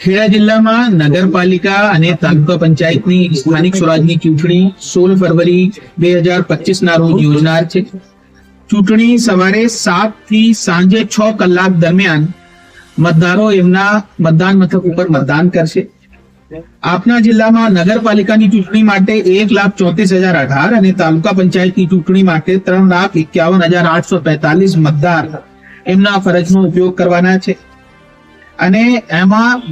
ખેડા જિલ્લામાં નગરપાલિકા અને તાલુકા પંચાયતની સ્થાનિક સ્વરાજની ચૂંટણી સોળ ફરવરી બે હજાર પચીસ ના રોજ યોજનાર છે. ચૂંટણી સવારે સાતથી સાંજે છ કલાક દરમિયાન મતદારો એમના મતદાન મથક ઉપર મતદાન કરશે. આપના જિલ્લામાં નગરપાલિકાની ચૂંટણી માટે એક લાખ ચોત્રીસ હજાર અઢાર અને તાલુકા પંચાયતની ચૂંટણી માટે ત્રણ લાખ એકાવન હજાર આઠસો પેતાલીસ મતદાર એમના ફરજનો ઉપયોગ કરવાના છે. અને એમાં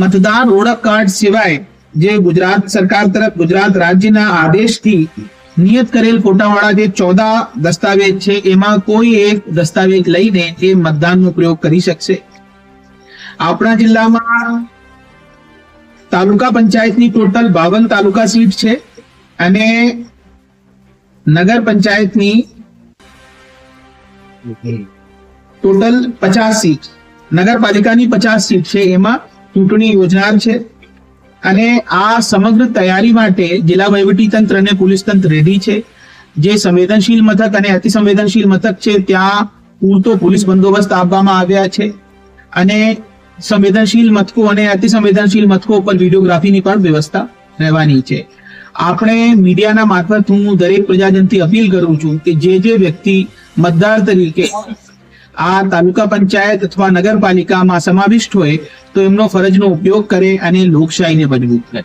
મતદાર ઓળખ કાર્ડ સિવાય જે ગુજરાત સરકાર તરફ ગુજરાત રાજ્યના આદેશથી નિયત કરેલ ફોટાવાળા જે ચૌદા દસ્તાવેજ છે, એમાં કોઈ એક દસ્તાવેજ લઈને એ મતદાનનો પ્રયોગ કરી શકશે. આપણા જિલ્લામાં તાલુકા પંચાયતની ટોટલ બાવન તાલુકા સીટ છે અને નગર પંચાયતની ટોટલ પચાસ સીટ, નગરપાલિકાની પચાસ સીટ છે. એમાં ચૂંટણી યોજનાર છે. અને આ સમગ્ર તૈયારી માટે જિલ્લા વહીવટી તંત્ર અને પોલીસ તંત્ર રેડી છે. જે સંવેદનશીલ મથક અને અતિસંવેદનશીલ મથક છે, ત્યાં પૂરતો પોલીસ બંદોબસ્ત આપવામાં આવ્યા છે. અને સંવેદનશીલ મથકો અને અતિસંવેદનશીલ મથકો પર વિડીયોગ્રાફીની પણ વ્યવસ્થા રહેવાની છે. આપણે મીડિયાના મારફત હું દરેક પ્રજાજનથી અપીલ કરું છું કે જે જે વ્યક્તિ મતદાર તરીકે આ તાલુકા પંચાયત અથવા નગરપાલિકામાં સમાવિષ્ટ હોય તો એમનો ફરજનો ઉપયોગ કરે અને લોકશાહીને મજબૂત કરે.